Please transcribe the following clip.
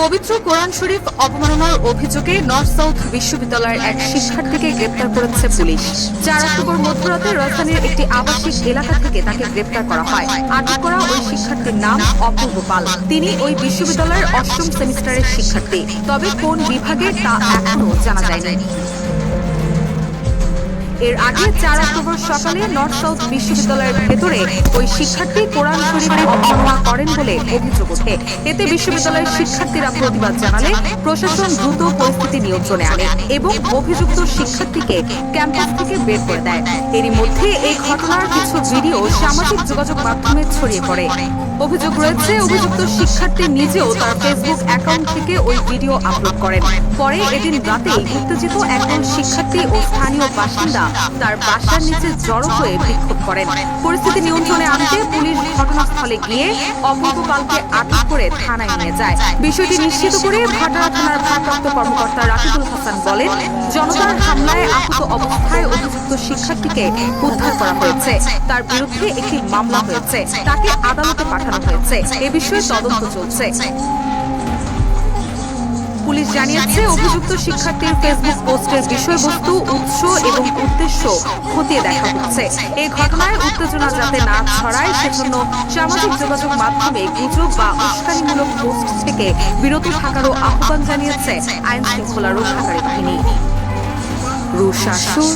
পবিত্র কোরআন শরীফ অবমাননার অভিযোগে নর্থ সাউথ বিশ্ববিদ্যালয়ের এক শিক্ষার্থীকে গ্রেপ্তার করেছে পুলিশ। চার অক্টোবর মধ্যরাতে রাজধানীর একটি আবাসিক এলাকা থেকে তাকে গ্রেপ্তার করা হয়। আটক করা ওই শিক্ষার্থীর নাম অপূর্ব পাল। তিনি ওই বিশ্ববিদ্যালয়ের অষ্টম সেমিস্টারের শিক্ষার্থী। তবে কোন বিভাগে তা এখনও জানা যায়নি। এর আগে চার অক্টোবর সকালে নর্থ সাউথ বিশ্ববিদ্যালয়ের ভেতরে ওই শিক্ষার্থী কোরআন শরীফের অবমাননা করেন বলে অভিযোগ ওঠে। এতে বিশ্ববিদ্যালয়ের শিক্ষার্থীরা প্রতিবাদ জানালে প্রশাসন দ্রুত পরিস্থিতি নিয়ন্ত্রণে আনে এবং অভিযুক্ত শিক্ষার্থীকে ক্যাম্পাস থেকে বের করে দেয়। এরই মধ্যে এই ঘটনার কিছু ভিডিও সামাজিক যোগাযোগ মাধ্যমে ছড়িয়ে পড়ে। অভিযোগ রয়েছে, অভিযুক্ত শিক্ষার্থী নিজেও তার ফেসবুক অ্যাকাউন্ট থেকে ওই ভিডিও আপলোড করেন। পরে এদিন রাতেই উত্তেজিত একজন শিক্ষার্থী ও স্থানীয় বাসিন্দা তার বাসার নিচে জড়ো হয়ে বিক্ষোভ করেন। পরিস্থিতি নিয়ন্ত্রণে আনতে পুলিশ ঘটনাস্থলে গিয়ে অপূর্ব পালকে আটক করে থানায় নিয়ে যায়। বিষয়টি নিশ্চিত করে ভাটারা থানার ভারপ্রাপ্ত কর্মকর্তা রাকিবুল হাসান বলেন, জনতার হামলায় আহত অবস্থায় অভিযুক্ত শিক্ষার্থীকে উদ্ধার করা হয়েছে। তার বিরুদ্ধে একটি মামলা হয়েছে। তাকে আদালতে পাঠানো হয়েছে। এ বিষয়ে তদন্ত চলছে। পুলিশ জানিয়েছে, অভিযুক্ত শিক্ষার্থীর ফেসবুক পোস্টের বিষয়বস্তু, উৎস এবং উদ্দেশ্য খতিয়ে দেখা হচ্ছে। এই ঘটনায় উত্তেজনা যাতে না ছড়ায়, সেজন্য সামাজিক যোগাযোগ মাধ্যমে গুজব বা উস্কানিমূলক পোস্ট থেকে বিরত থাকারও আহ্বান জানিয়েছে আইন শৃঙ্খলা রক্ষাকারী বাহিনী। রুশাসুর